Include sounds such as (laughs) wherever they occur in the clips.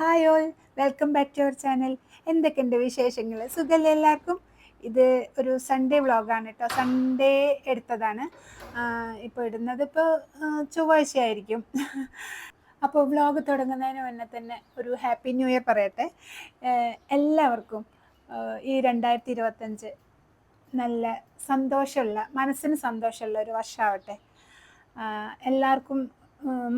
Hi all welcome back to our channel എന്തൊക്കെയുണ്ട് വിശേഷങ്ങൾ സുഖമല്ലേ എല്ലാവർക്കും? ഇത് ഒരു സൺഡേ വ്ളോഗാണ് കേട്ടോ. സൺഡേ എടുത്തതാണ്. ഇപ്പോൾ ഇടുന്നത് ഇപ്പോൾ ചൊവ്വാഴ്ചയായിരിക്കും. അപ്പോൾ വ്ളോഗ് തുടങ്ങുന്നതിന് മുന്നേ തന്നെ ഒരു ഹാപ്പി ന്യൂ ഇയർ പറയട്ടെ. എല്ലാവർക്കും ഈ രണ്ടായിരത്തി ഇരുപത്തഞ്ച് നല്ല സന്തോഷമുള്ള മനസ്സിന് സന്തോഷമുള്ള ഒരു വർഷമാവട്ടെ എല്ലാവർക്കും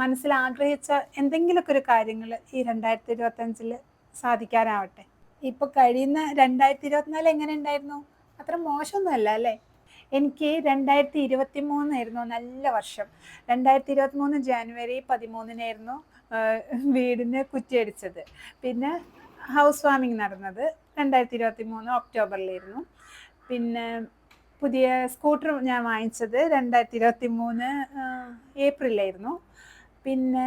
മനസ്സിൽ ആഗ്രഹിച്ച എന്തെങ്കിലുമൊക്കെ ഒരു കാര്യങ്ങൾ ഈ രണ്ടായിരത്തി ഇരുപത്തഞ്ചിൽ സാധിക്കാനാവട്ടെ? ഇപ്പൊ കഴിയുന്ന രണ്ടായിരത്തി ഇരുപത്തിനാല് എങ്ങനെ ഉണ്ടായിരുന്നു? അത്ര മോശമൊന്നുമല്ല അല്ലേ? എനിക്ക് രണ്ടായിരത്തി ഇരുപത്തി മൂന്നായിരുന്നു നല്ല വർഷം. രണ്ടായിരത്തി ഇരുപത്തി മൂന്ന് ജാനുവരി പതിമൂന്നിനായിരുന്നു വീടിന് കുറ്റിയടിച്ചത്. പിന്നെ ഹൗസ് വാമിങ് നടന്നത് രണ്ടായിരത്തി ഇരുപത്തി മൂന്ന് ഒക്ടോബറിലായിരുന്നു. പിന്നെ പുതിയ സ്കൂട്ടർ ഞാൻ വാങ്ങിച്ചത് രണ്ടായിരത്തി ഇരുപത്തി മൂന്ന് ഏപ്രിലായിരുന്നു. പിന്നെ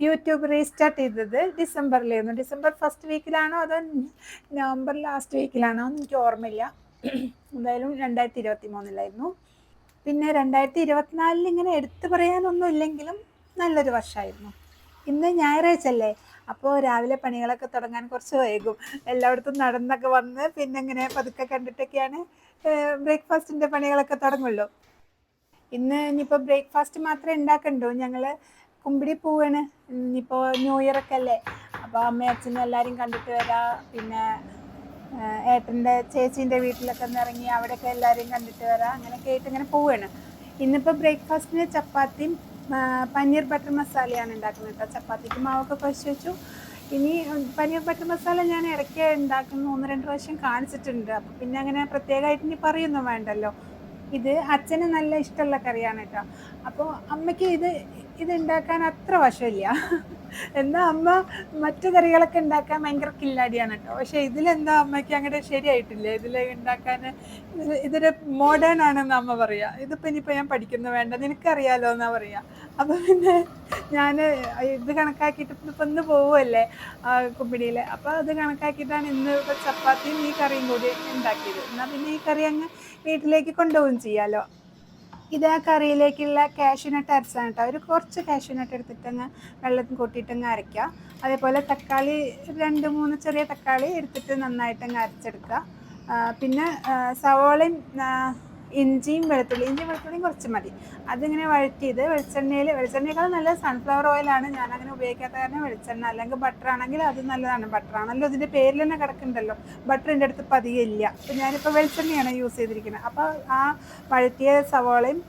യൂട്യൂബ് റീസ്റ്റാർട്ട് ചെയ്തത് ഡിസംബറിലായിരുന്നു. ഡിസംബർ ഫസ്റ്റ് വീക്കിലാണോ അതോ നവംബർ ലാസ്റ്റ് വീക്കിലാണോ എനിക്ക് ഓർമ്മയില്ല. എന്തായാലും രണ്ടായിരത്തി ഇരുപത്തി മൂന്നിലായിരുന്നു പിന്നെ രണ്ടായിരത്തി ഇരുപത്തിനാലിൽ ഇങ്ങനെ എടുത്തു പറയാനൊന്നും ഇല്ലെങ്കിലും നല്ലൊരു വർഷമായിരുന്നു ഇന്ന് ഞായറാഴ്ച അല്ലേ? അപ്പോൾ രാവിലെ പണികളൊക്കെ തുടങ്ങാൻ കുറച്ച് വൈകും. എല്ലായിടത്തും നടന്നൊക്കെ വന്ന് പിന്നെ ഇങ്ങനെ പതുക്കെ കണ്ടിട്ടൊക്കെയാണ് ബ്രേക്ക്ഫാസ്റ്റിന്റെ പണികളൊക്കെ തുടങ്ങുള്ളൂ. ഇന്ന് ഇനിയിപ്പോൾ ബ്രേക്ക്ഫാസ്റ്റ് മാത്രമേ ഉണ്ടാക്കണ്ടൂ. ഞങ്ങൾ കുമ്പിടി പോവാണ്. ഇനിയിപ്പോൾ ന്യൂ ഇയർ ഒക്കെ അല്ലേ? അപ്പോൾ അമ്മയും അച്ഛനും എല്ലാവരും കണ്ടിട്ട് വരാം. പിന്നെ ഏട്ടന്റെ ചേച്ചീന്റെ വീട്ടിലൊക്കെ ഒന്ന് ഇറങ്ങി അവിടെയൊക്കെ എല്ലാവരെയും കണ്ടിട്ട് വരാം. അങ്ങനെയൊക്കെ ആയിട്ട് ഇങ്ങനെ പോവാണ്. ഇന്നിപ്പോൾ ബ്രേക്ക്ഫാസ്റ്റിന് ചപ്പാത്തിയും പനീർ ബട്ടർ മസാലയാണ് ഉണ്ടാക്കുന്നത് കേട്ടോ. ചപ്പാത്തിക്ക് മാവൊക്കെ കുഴച്ച് വെച്ചു. ഇനി പനീർ ബട്ടർ മസാല ഞാൻ ഇടയ്ക്ക് ഉണ്ടാക്കുന്നു. ഒന്ന് രണ്ട് പ്രാവശ്യം കാണിച്ചിട്ടുണ്ട്. അപ്പോൾ പിന്നെ അങ്ങനെ പ്രത്യേകമായിട്ട് ഇനി പറയൊന്നും വേണ്ടല്ലോ. ഇത് അച്ഛന് നല്ല ഇഷ്ടമുള്ള കറിയാണ് കേട്ടോ. അപ്പോൾ അമ്മയ്ക്ക് ഇത് ഇത് ഉണ്ടാക്കാൻ അത്ര വശമില്ല. എന്നാൽ അമ്മ മറ്റു കറികളൊക്കെ ഉണ്ടാക്കാൻ ഭയങ്കര കില്ലാടിയാണ് കേട്ടോ. പക്ഷെ ഇതിലെന്താ അമ്മയ്ക്ക് അങ്ങോട്ട് ശരിയായിട്ടില്ല. ഇതിൽ ഉണ്ടാക്കാൻ ഇതൊരു മോഡേൺ ആണെന്ന് അമ്മ പറയാ. ഇതിപ്പോ ഇനിയിപ്പോ ഞാൻ പഠിക്കുന്നു വേണ്ട. നിനക്കറിയാലോ എന്നാ പറയാ. അപ്പൊ പിന്നെ ഞാൻ ഇത് കണക്കാക്കിയിട്ട് ഇപ്പൊ ഇന്ന് പോവുമല്ലേ കുമ്പിടിയിൽ അപ്പൊ അത് കണക്കാക്കിയിട്ടാണ് ഇന്ന് ഇപ്പൊ ചപ്പാത്തിയും ഈ കറിയും കൂടി ഉണ്ടാക്കിയത്. എന്നാ പിന്നെ ഈ കറി അങ്ങ് വീട്ടിലേക്ക് കൊണ്ടുപോവുകയും ചെയ്യാമല്ലോ ഇത് കറിയിലേക്കുള്ള കാഷ്യൂനട്ട് അരച്ചാണ് കേട്ടോ ഒരു കുറച്ച് കാഷ്യൂനട്ട് എടുത്തിട്ട് അങ്ങ് വെള്ളത്തിൽ കൂട്ടിയിട്ടങ്ങ് അരയ്ക്കുക. അതേപോലെ തക്കാളി രണ്ട് മൂന്ന് ചെറിയ തക്കാളി എടുത്തിട്ട് നന്നായിട്ടങ്ങ് അരച്ചെടുക്കുക. പിന്നെ സവോളയും ഇഞ്ചിയും വെളുത്തുള്ളി ഇഞ്ചിയും വെളുത്തുള്ളിയും കുറച്ച് മതി. അതിങ്ങനെ വഴറ്റിയത് വെളിച്ചെണ്ണയിൽ വെളിച്ചെണ്ണയേക്കാൾ നല്ല സൺഫ്ലവർ ഓയിലാണ് ഞാൻ അങ്ങനെ ഉപയോഗിക്കാത്ത കാരണം വെളിച്ചെണ്ണ അല്ലെങ്കിൽ ബട്ടർ ആണെങ്കിൽ അത് നല്ലതാണ്. ബട്ടർ ആണല്ലോ ഇതിന്റെ പേരിൽ തന്നെ കിടക്കുന്നുണ്ടല്ലോ. ബട്ടർ എന്റെ അടുത്ത് പതിയെ ഇല്ല. അപ്പം ഞാനിപ്പോൾ വെളിച്ചെണ്ണയാണ് യൂസ് ചെയ്തിരിക്കുന്നത്. അപ്പോൾ ആ വഴറ്റിയ സവോളയും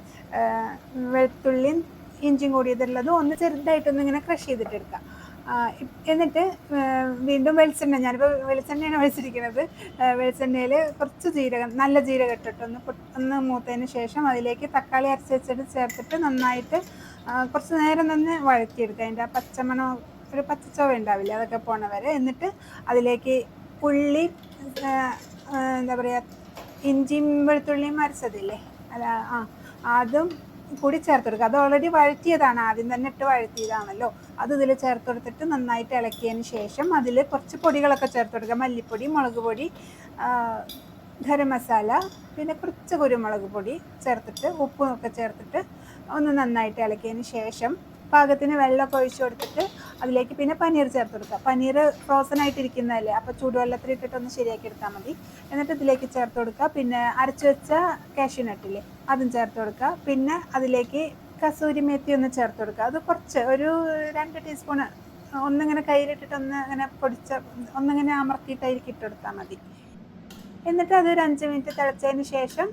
വെളുത്തുള്ളിയും ഇഞ്ചിയും കൂടി ഒന്ന് ചെറുതായിട്ടൊന്ന് ഇങ്ങനെ ക്രഷ് ചെയ്തിട്ട് എടുക്കുക ആ, ഇ- എന്നിട്ട് വീണ്ടും വെളിച്ചെണ്ണ ഞാനിപ്പോൾ വെളിച്ചെണ്ണയാണ് ഒഴിച്ചിരിക്കുന്നത്. വെളിച്ചെണ്ണയിൽ കുറച്ച് ജീരകം നല്ല ജീരകം ഇട്ടിട്ട് ഒന്ന് ഒന്ന് മൂത്തതിന് ശേഷം അതിലേക്ക് തക്കാളി അരച്ച് വെച്ചിട്ട് ചേർത്തിട്ട് നന്നായിട്ട് കുറച്ച് നേരം നിന്ന് വഴറ്റിയെടുക്കുക. അതിന്റെ ആ പച്ചമണം ഒരു പച്ചച്ചോവ ഉണ്ടാവില്ല അതൊക്കെ പോണ വരെ എന്നിട്ട് അതിലേക്ക് ഉള്ളി എന്താ പറയുക ഇഞ്ചിയും വെളുത്തുള്ളിയും അരച്ചതില്ലേ? അല്ല ആ അതും കൂടി ചേർത്ത് കൊടുക്കുക അത് ഓൾറെഡി വഴറ്റിയതാണ്. ആദ്യം തന്നെ ഇട്ട് വഴറ്റിയതാണല്ലോ. അത് ഇതിൽ ചേർത്ത് കൊടുത്തിട്ട് നന്നായിട്ട് ഇളക്കിയതിന് ശേഷം അതിൽ കുറച്ച് പൊടികളൊക്കെ ചേർത്ത് കൊടുക്കുക മല്ലിപ്പൊടി മുളക് പൊടി ഗരം മസാല പിന്നെ കുറച്ച് കുരുമുളക് പൊടി ചേർത്തിട്ട് ഉപ്പും ഒക്കെ ചേർത്തിട്ട് ഒന്ന് നന്നായിട്ട് ഇളക്കിയതിന് ശേഷം പാകത്തിന് വെള്ളമൊക്കെ ഒഴിച്ചു കൊടുത്തിട്ട് അതിലേക്ക് പിന്നെ പനീർ ചേർത്ത് കൊടുക്കുക പനീർ ഫ്രോസൺ ആയിട്ടിരിക്കുന്നതല്ലേ? അപ്പോൾ ചൂടുവെള്ളത്തിൽ ഒന്ന് ശരിയാക്കി എടുത്താൽ മതി. എന്നിട്ട് ഇതിലേക്ക് ചേർത്ത് കൊടുക്കുക. പിന്നെ അരച്ചു വെച്ച കാഷ്യൂ നട്ടില്ലേ അതും ചേർത്ത് കൊടുക്കുക. പിന്നെ അതിലേക്ക് കസൂരി മേത്തി ഒന്ന് ചേർത്ത് കൊടുക്കുക. അത് കുറച്ച് ഒരു രണ്ട് ടീസ്പൂൺ ഒന്നിങ്ങനെ കയ്യിലിട്ടിട്ട് ഒന്ന് അങ്ങനെ പൊടിച്ച ഒന്നിങ്ങനെ അമർത്തിയിട്ട് അതിൽ ഇട്ടെടുത്താൽ മതി. എന്നിട്ട് അത് ഒരു അഞ്ച് മിനിറ്റ് തിളച്ചതിന് ശേഷം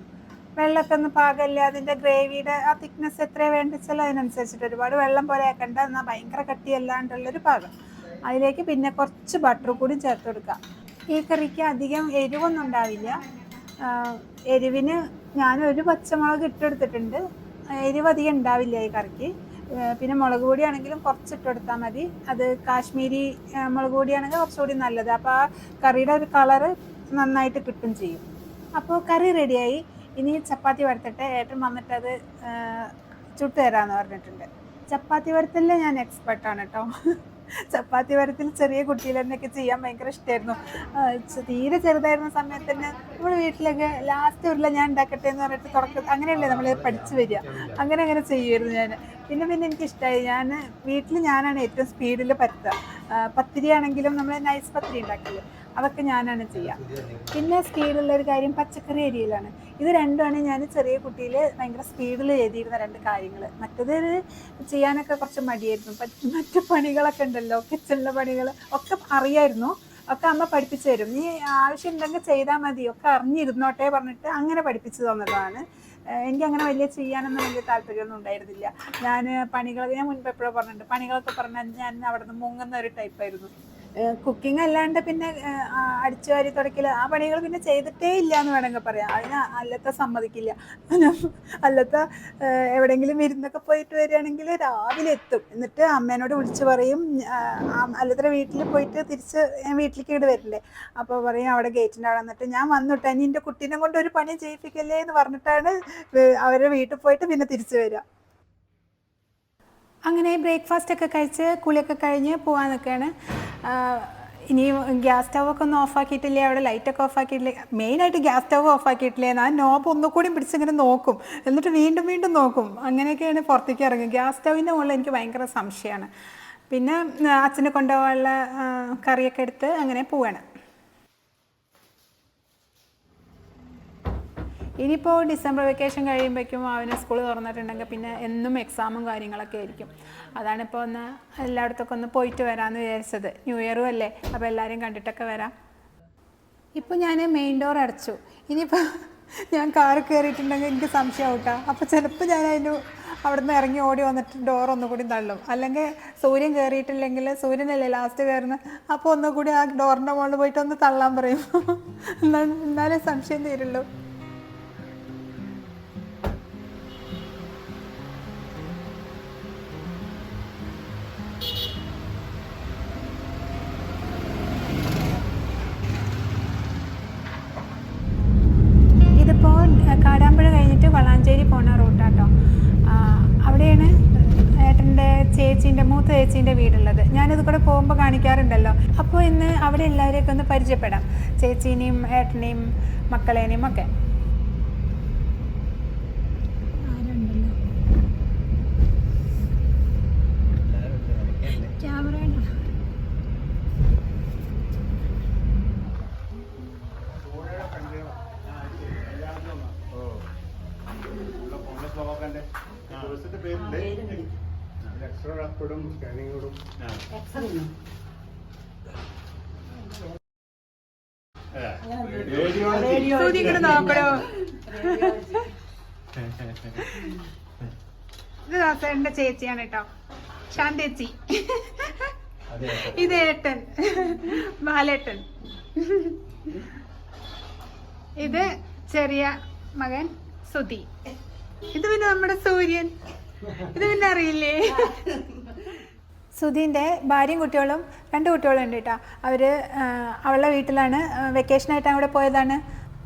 വെള്ളമൊക്കെ ഒന്ന് പാകമില്ല അതിന്റെ ഗ്രേവിയുടെ ആ തിക്നെസ് എത്ര വേണ്ടിച്ചാൽ അതിനനുസരിച്ചിട്ട് ഒരുപാട് വെള്ളം പോലെ ആക്കണ്ട എന്നാൽ ഭയങ്കര കട്ടിയല്ലാണ്ടുള്ളൊരു പാകം. അതിലേക്ക് പിന്നെ കുറച്ച് ബട്ടർ കൂടി ചേർത്ത് കൊടുക്കുക. ഈ കറിക്ക് അധികം എരിവൊന്നും ഉണ്ടാവില്ല. എരിവിന് ഞാൻ ഒരു പച്ചമുളക് ഇട്ടെടുത്തിട്ടുണ്ട്. എരിവ് അധികം ഉണ്ടാവില്ല ഈ കറിക്ക്. പിന്നെ മുളക് പൊടിയാണെങ്കിലും കുറച്ച് ഇട്ടെടുത്താൽ മതി. അത് കാശ്മീരി മുളക് പൊടിയാണെങ്കിൽ കുറച്ചുകൂടി നല്ലത്. അപ്പോൾ ആ കറിയുടെ ഒരു കളറ് നന്നായിട്ട് കിട്ടും ചെയ്യും. അപ്പോൾ കറി റെഡിയായി. ഇനി ചപ്പാത്തി വരുത്തിട്ട് ഏട്ടൻ വന്നിട്ട് അത് ആ, ചുട്ട് തരാമെന്ന് പറഞ്ഞിട്ടുണ്ട്. ചപ്പാത്തി വരുത്തലിൽ ഞാൻ എക്സ്പെർട്ടാണ് കേട്ടോ ചപ്പാത്തി വരത്തിൽ ചെറിയ കുട്ടിയിൽ തന്നെയൊക്കെ ചെയ്യാൻ ഭയങ്കര ഇഷ്ടമായിരുന്നു തീരെ ചെറുതായിരുന്ന സമയത്ത് തന്നെ നമ്മുടെ വീട്ടിലൊക്കെ ലാസ്റ്റ് ഉരുള ഞാൻ ഉണ്ടാക്കട്ടെ എന്ന് പറഞ്ഞിട്ട് തുറക്ക അങ്ങനെയല്ലേ നമ്മൾ പഠിച്ചു വരിക. അങ്ങനെ അങ്ങനെ ചെയ്യുമായിരുന്നു ഞാൻ പിന്നെ പിന്നെ എനിക്ക് ഇഷ്ടമായി ഞാൻ വീട്ടിൽ ഞാനാണ് ഏറ്റവും സ്പീഡിൽ പറ്റുക. പത്തിരി ആണെങ്കിലും നമ്മൾ നൈസ് പത്തിരി ഉണ്ടാക്കില്ല അതൊക്കെ ഞാനാണ് ചെയ്യുക പിന്നെ സ്പീഡുള്ള ഒരു കാര്യം പച്ചക്കറി അരിയിലാണ്. ഇത് രണ്ടുമാണ് ഞാൻ ചെറിയ കുട്ടിയിൽ ഭയങ്കര സ്പീഡിൽ ചെയ്തിരുന്ന രണ്ട് കാര്യങ്ങൾ മറ്റത് ചെയ്യാനൊക്കെ കുറച്ച് മടിയായിരുന്നു. മറ്റു പണികളൊക്കെ ഉണ്ടല്ലോ കിച്ചണിലെ പണികൾ ഒക്കെ അറിയായിരുന്നു. ഒക്കെ അമ്മ പഠിപ്പിച്ചു തരും. നീ ആവശ്യം ഉണ്ടെങ്കിൽ ചെയ്താൽ മതി. ഒക്കെ അറിഞ്ഞിരുന്നോട്ടെ പറഞ്ഞിട്ട് അങ്ങനെ പഠിപ്പിച്ചു തന്നതാണ്. എനിക്ക് അങ്ങനെ വലിയ ചെയ്യാനൊന്നും വലിയ താല്പര്യമൊന്നും ഉണ്ടായിരുന്നില്ല. ഞാൻ പണികൾ ഞാൻ മുൻപ് എപ്പോഴും പറഞ്ഞിട്ടുണ്ട് പണികളൊക്കെ പറഞ്ഞാൽ ഞാൻ അവിടെ നിന്ന് മുങ്ങുന്ന ഒരു ടൈപ്പായിരുന്നു കുക്കിംഗ് അല്ലാണ്ട് പിന്നെ അടിച്ചു വാരി തുടക്കൽ ആ പണികൾ പിന്നെ ചെയ്തിട്ടേ ഇല്ല എന്ന് വേണമെങ്കിൽ പറയാം. അതിന് അല്ലത്തെ സമ്മതിക്കില്ല. അല്ലത്തെ എവിടെയെങ്കിലും വിരുന്നൊക്കെ പോയിട്ട് വരികയാണെങ്കിൽ രാവിലെ എത്തും. എന്നിട്ട് അമ്മേനോട് വിളിച്ച് പറയും അല്ലത്തെ വീട്ടിൽ പോയിട്ട് തിരിച്ച് ഞാൻ വീട്ടിലേക്ക് ഇങ്ങോട്ട് വരില്ലേ അപ്പോൾ പറയും അവിടെ ഗേറ്റിന്റെ അവിടെ നിന്നിട്ട് ഞാൻ വന്നിട്ട്? ഇനി എന്റെ കുട്ടീനെ കൊണ്ട് ഒരു പണി ചെയ്യിപ്പിക്കല്ലേ എന്ന് പറഞ്ഞിട്ടാണ് അവരെ വീട്ടിൽ പോയിട്ട് പിന്നെ തിരിച്ചു വരിക. അങ്ങനെ ബ്രേക്ക്ഫാസ്റ്റ് ഒക്കെ കഴിച്ച് കുളിയൊക്കെ കഴിഞ്ഞ് പോകാൻ നിൽക്കുകയാണ് ഇനി ഗ്യാസ് സ്റ്റവ് ഒക്കെ ഒന്ന് ഓഫ് ആക്കിയിട്ടില്ലേ അവിടെ ലൈറ്റൊക്കെ ഓഫ് ആക്കിയിട്ടില്ലേ മെയിനായിട്ട് ഗ്യാസ് സ്റ്റവ് ഓഫ് ആക്കിയിട്ടില്ലേ ആ നോബ് ഒന്നുകൂടി പിടിച്ചിങ്ങനെ നോക്കും. എന്നിട്ട് വീണ്ടും വീണ്ടും നോക്കും. അങ്ങനെയൊക്കെയാണ് പുറത്തേക്ക് ഇറങ്ങുക. ഗ്യാസ് സ്റ്റവിന്റെ മുകളിൽ എനിക്ക് ഭയങ്കര സംശയമാണ്. പിന്നെ അച്ഛനെ കൊണ്ടുപോകാനുള്ള കറിയൊക്കെ എടുത്ത് അങ്ങനെ പോവാണ്. ഇനിയിപ്പോൾ ഡിസംബർ വെക്കേഷൻ കഴിയുമ്പോഴേക്കും അവന് സ്കൂൾ തുറന്നിട്ടുണ്ടെങ്കിൽ പിന്നെ എന്നും എക്സാമും കാര്യങ്ങളൊക്കെ ആയിരിക്കും. അതാണിപ്പോൾ ഒന്ന് എല്ലായിടത്തൊക്കെ ഒന്ന് പോയിട്ട് വരാമെന്ന് വിചാരിച്ചത്. ന്യൂ ഇയറും അല്ലേ? അപ്പോൾ എല്ലാവരെയും കണ്ടിട്ടൊക്കെ വരാം. ഇപ്പോൾ ഞാൻ മെയിൻ ഡോർ അടച്ചു. ഇനിയിപ്പോൾ ഞാൻ കാർ കയറിയിട്ടുണ്ടെങ്കിൽ എനിക്ക് സംശയം ഔട്ടാ അപ്പോൾ ചിലപ്പോൾ ഞാൻ അതിന് അവിടുന്ന് ഇറങ്ങി ഓടി വന്നിട്ട് ഡോർ ഒന്നുകൂടി തള്ളും. അല്ലെങ്കിൽ സൂര്യൻ കയറിയിട്ടില്ലെങ്കിൽ സൂര്യനല്ലേ ലാസ്റ്റ് കയറുന്നത് അപ്പോൾ ഒന്നുകൂടി ആ ഡോറിന്റെ മുകളിൽ പോയിട്ട് ഒന്ന് തള്ളാൻ പറയും. (laughs) എന്നാലേ സംശയം തീരുള്ളൂ. കാണിക്കാറുണ്ടല്ലോ. അപ്പോൾ ഇന്ന് അവിടെ എല്ലാവരെയൊക്കെ ഒന്ന് പരിചയപ്പെടാം. ചേച്ചീനെയും ഏട്ടനെയും മക്കളേനെയും ഒക്കെ. ദിവസത്തെ പേരുണ്ട് എക്സ്ട്രാ അപ്പിടും സ്കാനിങ്ങോടും റേഡിയോ ഇങ്ങനെ നോക്കണോ? ഇത് ദാസേട്ടന്റെ ചേച്ചിയാണ് കേട്ടോ. ശാന്തേച്ചി. ഇത് ഏട്ടൻ. ബാലേട്ടൻ. ഇത് ചെറിയ മകൻ സുധി. ഇത് പിന്നെ നമ്മുടെ സൂര്യൻ. ഇത് പിന്നെ അറിയില്ലേ? സുധീന്റെ ഭാര്യയും കുട്ടികളും രണ്ട് കുട്ടികളും ഉണ്ട് കേട്ടോ. അവർ അവളുടെ വീട്ടിലാണ് വെക്കേഷനായിട്ട് അവിടെ പോയതാണ്.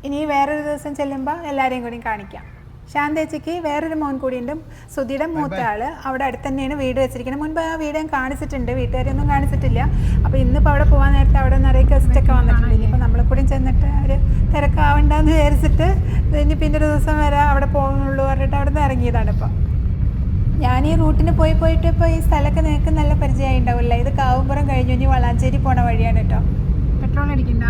ഇനി വേറൊരു ദിവസം ചെല്ലുമ്പോൾ എല്ലാവരെയും കൂടി കാണിക്കാം. ശാന്തേച്ചിക്ക് വേറൊരു മോൻ കൂടിയുണ്ട്. സുധിയുടെ മൂത്ത ആൾ അവിടെ അടുത്ത് തന്നെയാണ് വീട് വെച്ചിരിക്കുന്നത്. മുൻപ് ആ വീട് ഞാൻ കാണിച്ചിട്ടുണ്ട്. വീട്ടുകാരെയൊന്നും കാണിച്ചിട്ടില്ല. അപ്പോൾ ഇന്നിപ്പോൾ അവിടെ പോകാൻ നേരത്തെ അവിടെ നിറയെ ഗസ്റ്റ് ഒക്കെ വന്നിട്ടുണ്ട്. ഇനിയിപ്പോൾ നമ്മളെ കൂടി ചെന്നിട്ട് ഒരു തിരക്കാവണ്ടെന്ന് വിചാരിച്ചിട്ട് ഇനി പിന്നെ ഒരു ദിവസം വരെ അവിടെ പോകുന്നുള്ളൂ പറഞ്ഞിട്ട് അവിടെ നിന്ന് ഇറങ്ങിയതാണ് ഇപ്പോൾ ഞാൻ ഈ റൂട്ടിന് പോയി പോയിട്ട് ഇപ്പോൾ ഈ സ്ഥലമൊക്കെ നിനക്ക് നല്ല പരിചയമായി ഉണ്ടാവില്ല ഇത് കാവുമ്പുറം കഴിഞ്ഞു. ഇനി വളാഞ്ചേരി പോണ വഴിയാണ് കേട്ടോ. പെട്രോൾ അടിക്കണ്ട.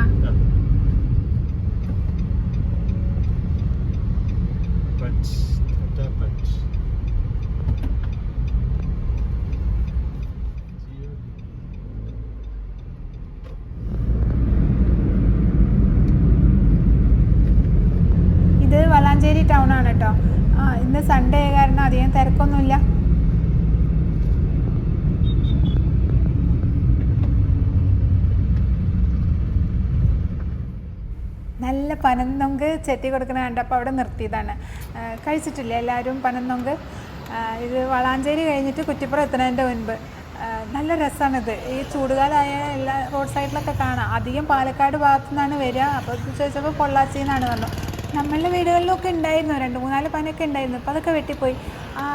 ഇത് വളാഞ്ചേരി ടൗൺ ആണ് കേട്ടോ ഇന്ന് സൺഡേ കാരണം അധികം തിരക്കൊന്നുമില്ല. നല്ല പനന്നൊങ്ക് ചെത്തി കൊടുക്കുന്ന കണ്ടപ്പോൾ അവിടെ നിർത്തിയതാണ്. കഴിച്ചിട്ടില്ല എല്ലാവരും പനന്നൊങ്ക് ഇത് വളാഞ്ചേരി കഴിഞ്ഞിട്ട് കുറ്റിപ്പുറം എത്തുന്നതിന്റെ മുൻപ്. നല്ല രസമാണിത് ഈ ചൂടുകാലമായ എല്ലാ റോഡ് സൈഡിലൊക്കെ കാണാം. അധികം പാലക്കാട് ഭാഗത്തു നിന്നാണ് വരിക അപ്പോൾ ചോദിച്ചപ്പോൾ പൊള്ളാച്ചി എന്നാണ് പറഞ്ഞു നമ്മളുടെ വീടുകളിലൊക്കെ ഉണ്ടായിരുന്നു. രണ്ട് മൂന്നാൽ പനൊക്കെ ഉണ്ടായിരുന്നു. അപ്പോൾ അതൊക്കെ വെട്ടിപ്പോയി. ആ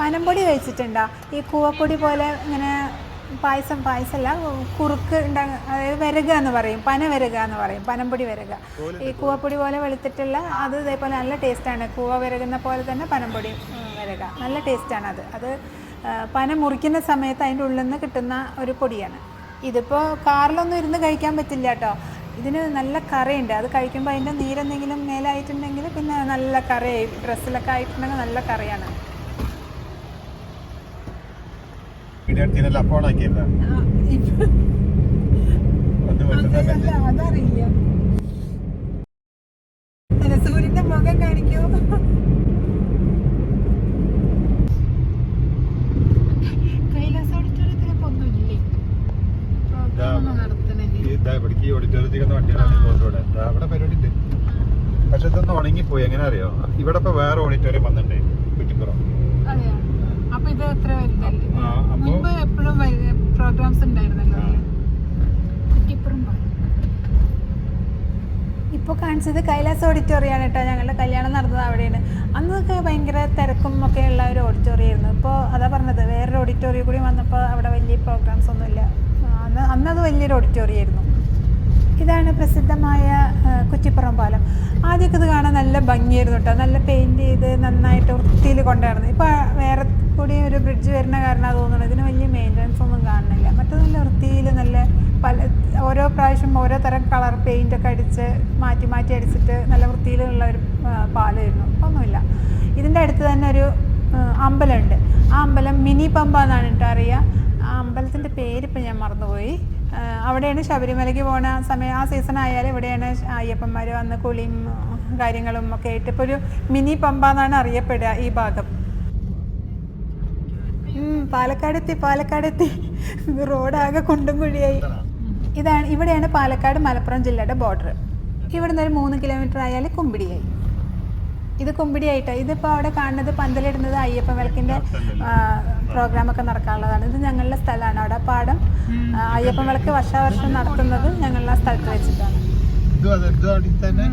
പനംപൊടി കഴിച്ചിട്ടുണ്ടോ? ഈ കൂവപ്പൊടി പോലെ ഇങ്ങനെ പായസം പായസമല്ല കുറുക്ക് ഉണ്ടാകും അതായത് വരക എന്ന് പറയും പന വരക എന്ന് പറയും പനംപൊടി വരക. ഈ കൂവപ്പൊടി പോലെ വെളുത്തിട്ടുള്ള അത് ഇതേപോലെ നല്ല ടേസ്റ്റാണ് കൂവ വരകുന്ന പോലെ തന്നെ പനംപൊടി വരക വിരക. നല്ല ടേസ്റ്റാണ് അത്. അത് പന മുറിക്കുന്ന സമയത്ത് അതിന്റെ ഉള്ളിൽ നിന്ന് കിട്ടുന്ന ഒരു പൊടിയാണ്. ഇതിപ്പോൾ കാറിലൊന്നും ഇരുന്ന് കഴിക്കാൻ പറ്റില്ല കേട്ടോ ഇതിന് നല്ല കറിയുണ്ട്. അത് കഴിക്കുമ്പോൾ അതിന്റെ നീരെന്തെങ്കിലും മേലായിട്ടുണ്ടെങ്കിൽ പിന്നെ നല്ല കറിയായി ഡ്രസ്സിലൊക്കെ ആയിട്ടുണ്ടെങ്കിൽ നല്ല കറിയാണ്. അത് വെട്ടുന്നതല്ലേ അതറിയില്ല അല്ല, സൂര്യന്റെ മുഖം കാണിക്കൂ കൈലാസ് ഓഡിറ്റോറിയത്തിലൊക്കെ ഒന്നുമില്ലേ പ്രോഗ്രാം ഒന്നും നടത്തണില്ലേ ഇതാ ഇവിടേക്ക് ഈ ഓഡിറ്റോറിയത്തിൽ വണ്ടികളാണ് റോഡിലൂടെ ദാ അവിടെ പരിപാടി ഉണ്ട് പക്ഷെ ഇതൊന്ന് ഉണങ്ങിപ്പോയി എങ്ങനെ അറിയോ ഇവിടെ ഇപ്പൊ വേറെ ഓഡിറ്റോറിയം വന്നിട്ടുണ്ട് കുറ്റിപ്പുറം അതെയോ അപ്പൊ ഇത് എത്ര വലുതല്ലേ ആ, അപ്പൊ- മുമ്പ് എപ്പോഴും പ്രോഗ്രാംസ് ഉണ്ടായിരുന്നല്ലോ ആ. കുറ്റിപ്പുറം ഇപ്പോൾ കാണിച്ചത് കൈലാസ് ഓഡിറ്റോറിയമാണ് കേട്ടോ. ഞങ്ങളുടെ കല്യാണം നടന്നത് അവിടെയാണ്. അന്നൊക്കെ ഭയങ്കര തിരക്കും ഒക്കെ ഉള്ള ഒരു ഓഡിറ്റോറിയം ആയിരുന്നു. ഇപ്പോൾ അതാ പറഞ്ഞത് വേറൊരു ഓഡിറ്റോറിയം കൂടി വന്നപ്പോൾ അവിടെ വലിയ പ്രോഗ്രാംസ് ഒന്നുമില്ല. അന്ന് അന്നത് വലിയൊരു ഓഡിറ്റോറിയം ആയിരുന്നു. ഇതാണ് പ്രസിദ്ധമായ കുറ്റിപ്പുറം പാലം. ആദ്യമൊക്കെ ഇത് കാണാൻ നല്ല ഭംഗിയായിരുന്നു കേട്ടോ. നല്ല പെയിന്റ് ചെയ്ത് നന്നായിട്ട് വൃത്തിയിൽ കൊണ്ടുവരുന്നത്. ഇപ്പോൾ വേറെ കൂടി ഒരു ബ്രിഡ്ജ് വരുന്ന കാരണം തോന്നുന്നത്. ഇതിന് വലിയ മെയിന്റനൻസ് ഒന്നും കാണുന്നില്ല. മറ്റേ നല്ല വൃത്തിയിൽ നല്ല പല ഓരോ പ്രാവശ്യം ഓരോ തരം കളർ പെയിന്റ് ഒക്കെ അടിച്ച് മാറ്റി മാറ്റി അടിച്ചിട്ട് നല്ല വൃത്തിയിലുള്ള ഒരു പാലായിരുന്നു. ഒന്നുമില്ല. ഇതിന്റെ അടുത്ത് തന്നെ ഒരു അമ്പലമുണ്ട്. ആ അമ്പലം മിനി പമ്പ എന്നാണ് കേട്ടോ അറിയുക ആ അമ്പലത്തിന്റെ പേരിപ്പോൾ ഞാൻ മറന്നുപോയി. അവിടെയാണ് ശബരിമലയ്ക്ക് പോണ സമയം. ആ സീസൺ ആയാലും ഇവിടെയാണ് അയ്യപ്പന്മാർ വന്ന് കുളിയും കാര്യങ്ങളും ഒക്കെ ആയിട്ട്. ഇപ്പോൾ ഒരു മിനി പമ്പ എന്നാണ് അറിയപ്പെടുക ഈ ഭാഗം. പാലക്കാടെത്തി പാലക്കാടെത്തി. റോഡാകെ കുണ്ടും കുഴിയായി. ഇതാണ് ഇവിടെയാണ് പാലക്കാട് മലപ്പുറം ജില്ലയുടെ ബോർഡർ ഇവിടുന്ന് ഒരു മൂന്ന് കിലോമീറ്റർ ആയാൽ കുമ്പിടിയായി. ഇത് കുമ്പിടിയായിട്ട്. ഇതിപ്പോൾ അവിടെ കാണുന്നത് പന്തലിടുന്നത് അയ്യപ്പ വിളക്കിന്റെ പ്രോഗ്രാം ഒക്കെ നടക്കാനുള്ളതാണ്. ഇത് ഞങ്ങളുടെ സ്ഥലമാണ്. അവിടെ പാടം അയ്യപ്പ വിളക്ക് വർഷാവർഷം നടത്തുന്നത് ഞങ്ങളുടെ സ്ഥലത്ത് വെച്ചിട്ടാണ് ഇതും അതെ ഇതും അവിടെ തന്നെ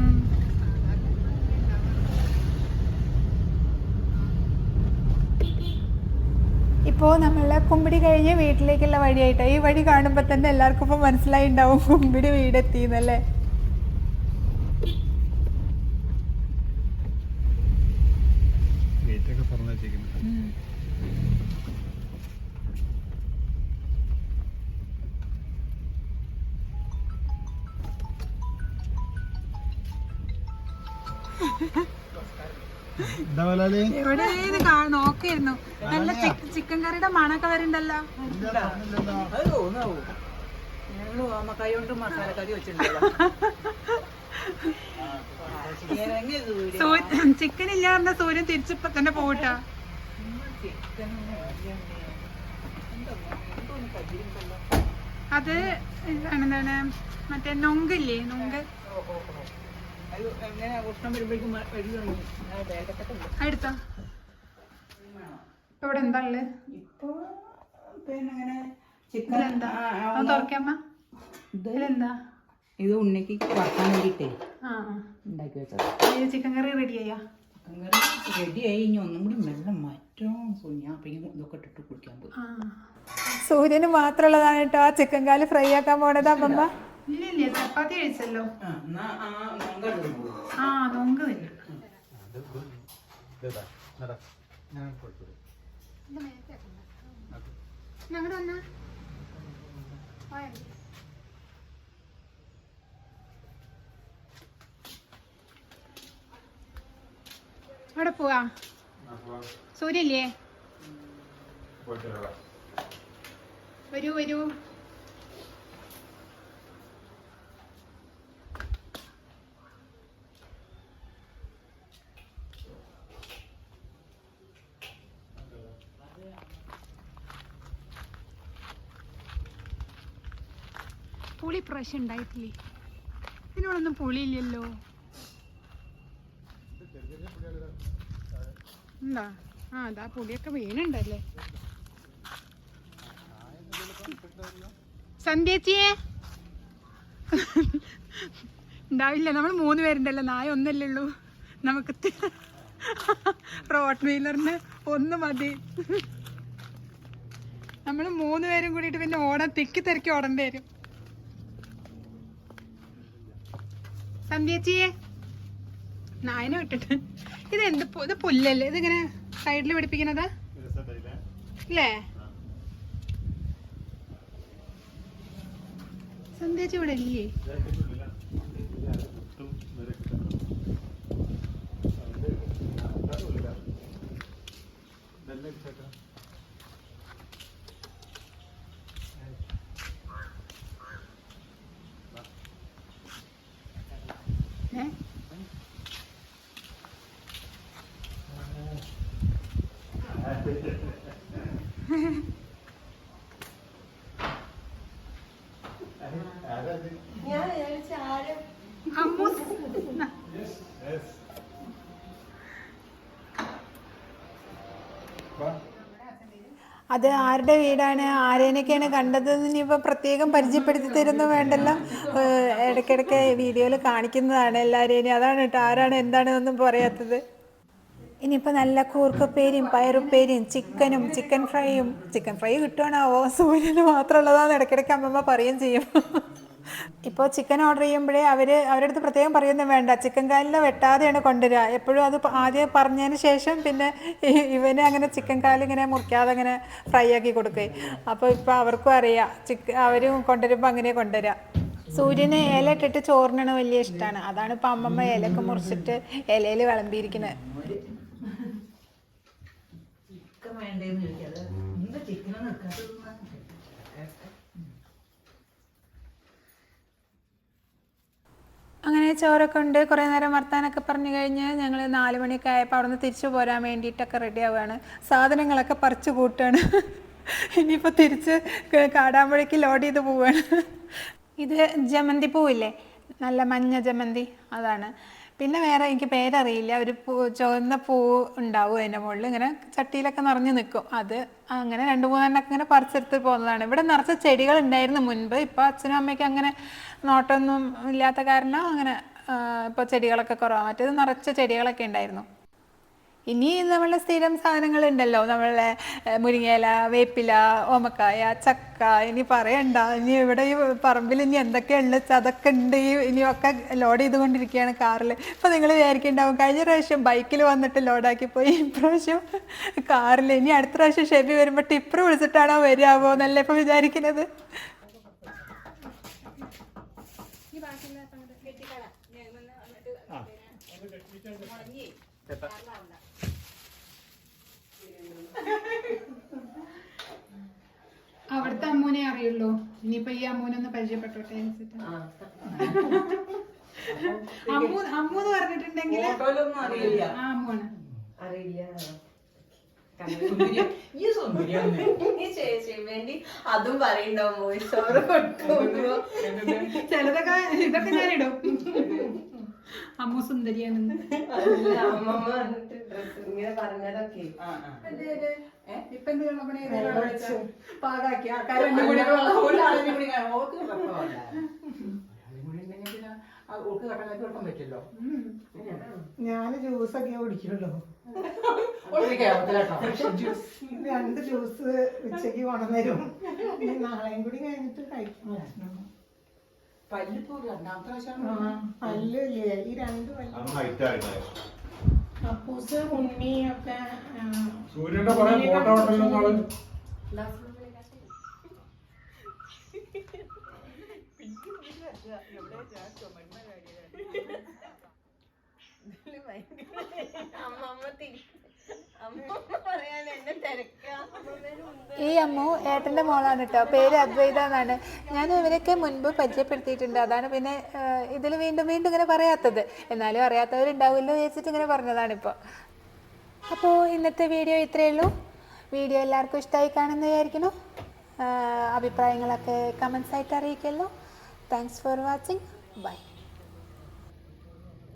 ഇപ്പോൾ നമ്മൾ കുമ്പിടി കഴിഞ്ഞ് വീട്ടിലേക്കുള്ള വഴിയായിട്ട്. ഈ വഴി കാണുമ്പോൾ തന്നെ എല്ലാവർക്കും ഇപ്പോൾ മനസ്സിലായി ഉണ്ടാവും കുമ്പിടി വീടെത്തിയെന്നല്ലേ ഗേറ്റ് ഒക്കെ തുറന്നു വെച്ചിരിക്കുന്നു എന്താ മുതലാളി? എവിടെ ഇത് കാ- നോക്കിയിരുന്നു. നല്ല ചിക്കൻ കറിയുടെ മണൊക്കെ വരുന്നുണ്ടല്ലോ. ചിക്കൻ ഇല്ല പറഞ്ഞ സൂര്യൻ തിരിച്ചിപ്പ തന്നെ പോകട്ടാ അത് എന്താണ് മറ്റേ നൊങ്കില്ലേ നൊങ്ക്. അത് എങ്ങനെ ഉഷ്ണം വരുമ്പോഴേക്കും വഴി തുടങ്ങി ആ ബാഗത്തൊക്കെ ഉണ്ട് അടുത്തോ ഇവിടെ എന്താ ഉള്ളത് ഇപ്പൊ പിന്നെ അങ്ങനെ ചിക്കൻ എന്താ തുറക്കാമ്മ? ഇതിലെന്താ ഇത് ഉണ്ണിക്ക് വറക്കാൻ വേണ്ടിയിട്ടേ ആ ഉണ്ടാക്കി വെച്ചത്. ചിക്കൻ കറി റെഡി ആയാ? ചിക്കൻ കറി റെഡി ആയി. ഇനി ഒന്നും കൂടി വെള്ളം മാറ്റോ സുഞ്ഞാപ്പിയും ഇതൊക്കെ ഇട്ടിട്ട് കുടിക്കാൻ പോയി. സൂര്യന് മാത്രമുള്ളതാണ് കേട്ടോ. ആ ചിക്കൻ കാൽ ഫ്രൈ ആക്കാൻ പോണത് അമ്മ ഇല്ല ഇല്ല. ചപ്പാത്തി കഴിച്ചല്ലോ. ആ നൊങ്ക് വരും ഇതാ, നട. ഞാൻ കൊടുത്തു. ഞങ്ങളുടെ വന്നാ അവിടെ പോവാ. സൂര്യല്ലേ വരാം. വരൂ. പ്രാവശ്യം ഉണ്ടായിട്ടില്ലേ? ഇതിനോടൊന്നും പുളിയില്ലല്ലോ. എന്താ? ആ അതാ പുളിയൊക്കെ വീണുണ്ടല്ലേ? സന്ധ്യേച്ചിയെ? ഉണ്ടാവില്ല നമ്മൾ മൂന്ന് പേരുണ്ടല്ലോ നായ ഒന്നല്ലേ ഉള്ളൂ. നമുക്ക് റോട്ട് വീലറിന് ഒന്ന് മതി. നമ്മൾ മൂന്ന് പേരും കൂടിയിട്ട് പിന്നെ ഓടാൻ തിക്കി തിരക്കി ഓടേണ്ടി വരും. സന്ധ്യേച്ചിയെ നായനെ വിട്ടിട്ട്. ഇത് എന്ത് ഇത് പുല്ലല്ലേ? ഇതിങ്ങനെ സൈഡിൽ പിടിപ്പിക്കണത്? അല്ലേ സന്ധ്യച്ചി ഇവിടെ ഇല്ലേ? ഏ അത് ആരുടെ വീടാണ്? ആരേനൊക്കെയാണ് കണ്ടതെന്ന് ഇനിയിപ്പോൾ പ്രത്യേകം പരിചയപ്പെടുത്തി തരുന്നു വേണ്ടല്ലോ. ഇടയ്ക്കിടയ്ക്ക് വീഡിയോയിൽ കാണിക്കുന്നതാണ് എല്ലാവരെയും അതാണ് കേട്ടോ ആരാണ് എന്താണെന്നൊന്നും പറയാത്തത്. ഇനിയിപ്പോൾ നല്ല കൂർക്കപ്പേരിയും പയറുപ്പേരിയും ചിക്കനും ചിക്കൻ ഫ്രൈയും. ചിക്കൻ ഫ്രൈ കിട്ടുവാണാവോ സൂര്യന് മാത്രമുള്ളതാന്ന് ഇടയ്ക്കിടയ്ക്ക് അമ്മമ്മ പറയുകയും ചെയ്യും. ഇപ്പോൾ ചിക്കൻ ഓർഡർ ചെയ്യുമ്പോഴേ അവർ അവരുടെ അടുത്ത് പ്രത്യേകം പറയുന്നത് വേണ്ട ചിക്കൻ കാലിൽ വെട്ടാതെയാണ് കൊണ്ടുവരിക. എപ്പോഴും അത് ആദ്യം പറഞ്ഞതിന് ശേഷം പിന്നെ ഇവനെ അങ്ങനെ ചിക്കൻ കാലിങ്ങനെ മുറിക്കാതെ അങ്ങനെ ഫ്രൈ ആക്കി കൊടുക്കുകയും. അപ്പോൾ ഇപ്പോൾ അവർക്കും അറിയാം ചിക്കൻ അവരും കൊണ്ടുവരുമ്പോൾ അങ്ങനെ കൊണ്ടുവരിക. സൂര്യന് ഇല ഇട്ടിട്ട് ചോറിനാണ് വലിയ ഇഷ്ടമാണ് അതാണ് ഇപ്പം അമ്മമ്മ ഇലയൊക്കെ മുറിച്ചിട്ട് ഇലയിൽ വിളമ്പിയിരിക്കുന്നത്. ചിക്കൻ വേണ്ടേന്ന് ചോദിക്കാതെ എന്താ ചിക്കൻ നിൽക്കാത്തത് അങ്ങനെ ചോറൊക്കെ ഉണ്ട്. കുറേ നേരം വർത്താനൊക്കെ പറഞ്ഞു കഴിഞ്ഞ് ഞങ്ങൾ നാല് മണിയൊക്കെ ആയപ്പോൾ അവിടെ നിന്ന് തിരിച്ചു പോരാൻ വേണ്ടിയിട്ടൊക്കെ റെഡി ആവുകയാണ്. സാധനങ്ങളൊക്കെ പറിച്ചു കൂട്ടുകയാണ്. ഇനിയിപ്പോൾ തിരിച്ച് കാടാമ്പുഴയ്ക്ക് ലോഡ് ചെയ്ത് പോവുകയാണ്. ഇത് ജമന്തി പൂവില്ലേ? നല്ല മഞ്ഞ ജമന്തി. അതാണ്. പിന്നെ വേറെ എനിക്ക് പേരറിയില്ല. ഒരു പൂ ചുവന്ന പൂ ഉണ്ടാവും അതിന്റെ മുകളിൽ. ഇങ്ങനെ ചട്ടിയിലൊക്കെ നിറഞ്ഞു നിൽക്കും. അത് അങ്ങനെ രണ്ട് മൂന്നെണ്ണൊക്കെ ഇങ്ങനെ പറിച്ചെടുത്ത് പോകുന്നതാണ്. ഇവിടെ നിറച്ച ചെടികൾ ഉണ്ടായിരുന്നു മുൻപ്. ഇപ്പോൾ അച്ഛനും അമ്മയ്ക്കും അങ്ങനെ നോട്ടമൊന്നും ഇല്ലാത്ത കാരണം അങ്ങനെ ഇപ്പോൾ ചെടികളൊക്കെ കുറവാണ് മറ്റേത് നിറച്ച ചെടികളൊക്കെ ഉണ്ടായിരുന്നു. ഇനി നമ്മളെ സ്ഥിരം സാധനങ്ങൾ ഉണ്ടല്ലോ നമ്മളെ മുരിങ്ങേല മുരിങ്ങയില വേപ്പില ഓമക്കായ ചക്ക ഇനി പറയണ്ട. ഇനി ഇവിടെ ഈ പറമ്പിൽ ഇനി എന്തൊക്കെയുള്ള അതൊക്കെ ഉണ്ട്. ഈ ഇനിയൊക്കെ ലോഡ് ചെയ്തുകൊണ്ടിരിക്കുകയാണ് കാറിൽ ഇപ്പം നിങ്ങൾ വിചാരിക്കുന്നുണ്ടാവും കഴിഞ്ഞ പ്രാവശ്യം ബൈക്കിൽ വന്നിട്ട് ലോഡാക്കി പോയി. ഇപ്രാവശ്യം കാറിൽ ഇനി അടുത്ത പ്രാവശ്യം ഷെബി വരുമ്പോൾ ടിപ്പർ വിളിച്ചിട്ടാണോ വരികയാവോ എന്നല്ലേ ഇപ്പം വിചാരിക്കുന്നത്. അവിടുത്തെ അമ്മൂനെ അറിയുള്ളൂ. ഇനിയിപ്പോ ഈ അമ്മൂനെ ഒന്ന് പരിചയപ്പെട്ടോട്ടെ അമ്മു അമ്മു എന്ന് പറഞ്ഞിട്ടുണ്ടെങ്കിൽ അറിയില്ല. ആ അമ്മുവാണ് അറിയില്ല. ഈ സുന്ദരിയാണ് ഈ ചേച്ചിയും വേണ്ടി അതും പറയണ്ടാവും വോയിസ് ഓവർ കൊടുക്കുമ്പോ ചിലതൊക്കെ ഇതൊക്കെ ഞാനിടും അമ്മു സുന്ദരിയാണെന്ന് ഞാൻ ജ്യൂസ് ഒക്കെ ഇപ്പൊ എന്ത്? പാകാക്കി. ആൾക്കാർ രണ്ടും ജ്യൂസൊക്കെ കുടിക്കുള്ളൂ ജ്യൂസ് ഉച്ചയ്ക്ക് കൊണ്ടുവരും ഇനി നാളെയും കൂടി കഴിഞ്ഞിട്ട് കഴിക്കണം പല്ലിപ്പോ രണ്ടാമത്തെ പ്രാവശ്യം പല്ലില്ലേ? ഈ രണ്ട് പല്ല്. അന്ന് ഹൈറ്റ് ആയിരുന്നു അപ്പൂസ് ഉണ്ണി ഒക്കെ സൂര്യന്റെ കുറെ ഫോട്ടോ ഉണ്ടല്ലോ നാളെ അമ്മമ്മ തിരി ഈ അമ്മു ഏട്ടന്റെ മോളാണ് കേട്ടോ. പേര് അദ്വൈത എന്നാണ്. ഞാൻ ഇവരൊക്കെ മുൻപ് പരിചയപ്പെടുത്തിയിട്ടുണ്ട്. അതാണ് പിന്നെ ഇതിൽ വീണ്ടും വീണ്ടും ഇങ്ങനെ പറയാത്തത്. എന്നാലും അറിയാത്തവരുണ്ടാവുമല്ലോ ചോദിച്ചിട്ട് ഇങ്ങനെ പറഞ്ഞതാണ് ഇപ്പോൾ അപ്പോൾ ഇന്നത്തെ വീഡിയോ ഇത്രയേ ഉള്ളൂ. വീഡിയോ എല്ലാവർക്കും ഇഷ്ടമായി കാണുമെന്ന് വിചാരിക്കുന്നു. അഭിപ്രായങ്ങളൊക്കെ കമൻസ് ആയിട്ട് അറിയിക്കല്ലോ. Thanks for watching bye